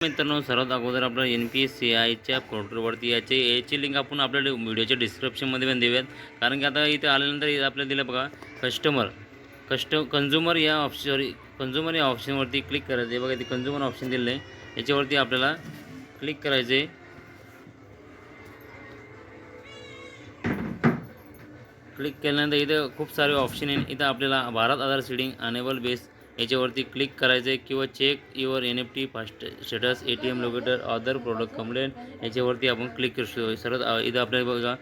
मित्रांनो सर्वात अगोदर आपलं एन पी एस सी आयच्या पोर्टलवरती याचे याची लिंक आपण आपल्या व्हिडिओच्या डिस्क्रिप्शनमध्ये पण देऊयात. कारण की आता इथे आल्यानंतर इथं आपल्याला दिलं बघा कस्टमर कस्ट कन्झ्युमर या ऑप्शन सॉरी कन्झ्युमर या ऑप्शनवरती क्लिक करायचं आहे बघा इथे कन्झ्युमर ऑप्शन दिलं आहे. याच्यावरती आपल्याला क्लिक करायचं आहे क्लिक केल्यानंतर इथं खूप सारे ऑप्शन आहे इथं आपल्याला Bharat Aadhaar seeding enable base याच्यावरती क्लिक करायचं आहे किंवा check your N F T fast status A T M locator other product complaint याच्यावरती आपण क्लिक करू शकतो सरळ इथं आपल्याला बघा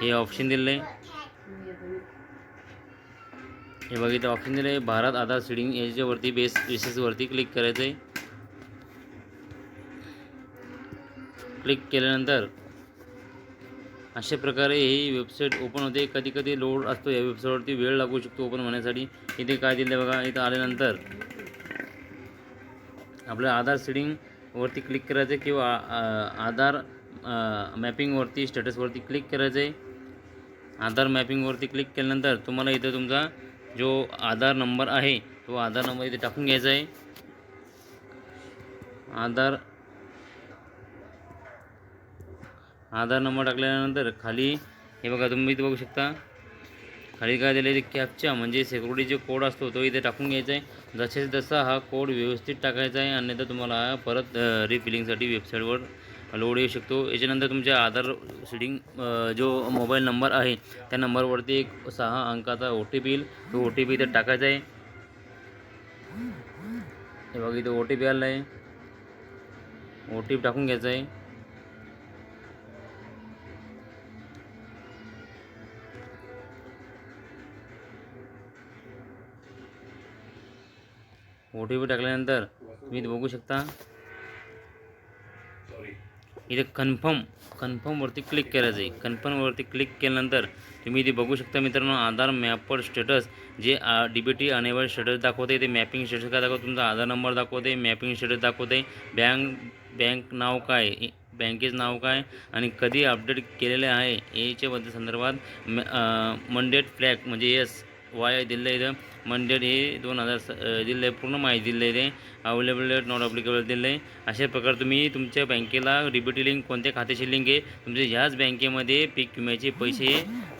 हे ऑप्शन दिलेलं आहे हे बघा इथं ऑप्शन दिलं आहे भारत आधार सीडिंग याच्यावरती बेस बेसिसवरती क्लिक करायचं आहे क्लिक केल्यानंतर अशा प्रकारे ही वेबसाईट ओपन होते. कधी कधी लोड असतो या वेबसाईटवरती वेळ लागू शकतो ओपन होण्यासाठी. इथे काय दिलं आहे बघा इथं आल्यानंतर. आपलं आधार सिडिंगवरती क्लिक करायचं आहे किंवा आ- आधार मॅपिंगवरती स्टेटसवरती क्लिक करायचं आहे आधार मॅपिंगवरती क्लिक केल्यानंतर तुम्हाला इथं तुमचा जो आधार नंबर आहे तो आधार नंबर इथे टाकून घ्यायचा आहे. आधार आधार नंबर टाकल्यानंतर खाली हे बघा तुम्ही इथे बघू शकता. खाली काय दिलं आहे? कॅपचा म्हणजे सिक्युरिटी जो कोड असतो तो इथे टाकून घ्यायचा आहे. जसे तसा हा कोड व्यवस्थित टाकायचा आहे अन्यथा तुम्हाला परत रिफिलिंगसाठी वेबसाईटवर लोड येऊ शकतो. याच्यानंतर तुमच्या आधार सीडिंग जो मोबाईल नंबर आहे त्या नंबरवरती एक सहा अंकाचा ओ टी पी येईल. तो ओ टी पी इथे टाकायचा आहे. हे बघा इथे ओ टी पी आला आहे. ओ टी पी टाकून घ्यायचा आहे. ओ टी पी टाकल्यानंतर तुम्ही इथे बघू शकता. इथे कन्फर्म कन्फर्मवरती क्लिक करायचं आहे. कन्फर्मवरती क्लिक केल्यानंतर तुम्ही इथे बघू शकता मित्रांनो आधार मॅपवर स्टेटस जे D B T enable status दाखवते ते मॅपिंग स्टेटस काय दाखवते तुमचा आधार नंबर दाखवते मॅपिंग स्टेटस दाखवते बँक बँक नाव काय बँकेचं नाव काय आणि कधी अपडेट केलेले आहे याच्याबद्दल संदर्भात मंडेट फ्लॅग म्हणजे येस वाय दिलं आहे इथं हे दोन हजार स दिलं आहे पूर्ण माहिती दिलं आहे ते अवेलेबल नॉट अप्लिकेबल दिलं आहे अशा प्रकारे तुम्ही तुमच्या बँकेला डीबीटी लिंक कोणत्या खात्याची लिंक आहे तुमच्या ह्याच बँकेमध्ये पीक विम्याचे पैसे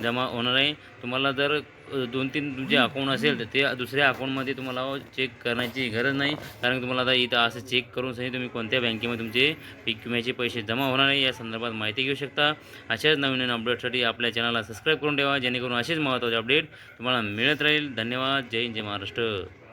जमा होणार आहे. तुम्हाला जर दोन तीन तुमचे अकाउंट असेल तर ते दुसऱ्या अकाउंटमध्ये तुम्हाला चेक करण्याची गरज नाही. कारण तुम्हाला आता इथं असं चेक करून सही तुम्ही कोणत्या बँकेमध्ये तुमचे पीक विम्याचे पैसे जमा होणार आहे या संदर्भात माहिती घेऊ शकता. अशाच नवीन नवीन अपडेटसाठी आपल्या चॅनलला सबस्क्राईब करून ठेवा जेणेकरून असेच महत्त्वाचे अपडेट तुम्हाला मिळत राहील. धन्यवाद. जय हिंद जय महाराष्ट्र.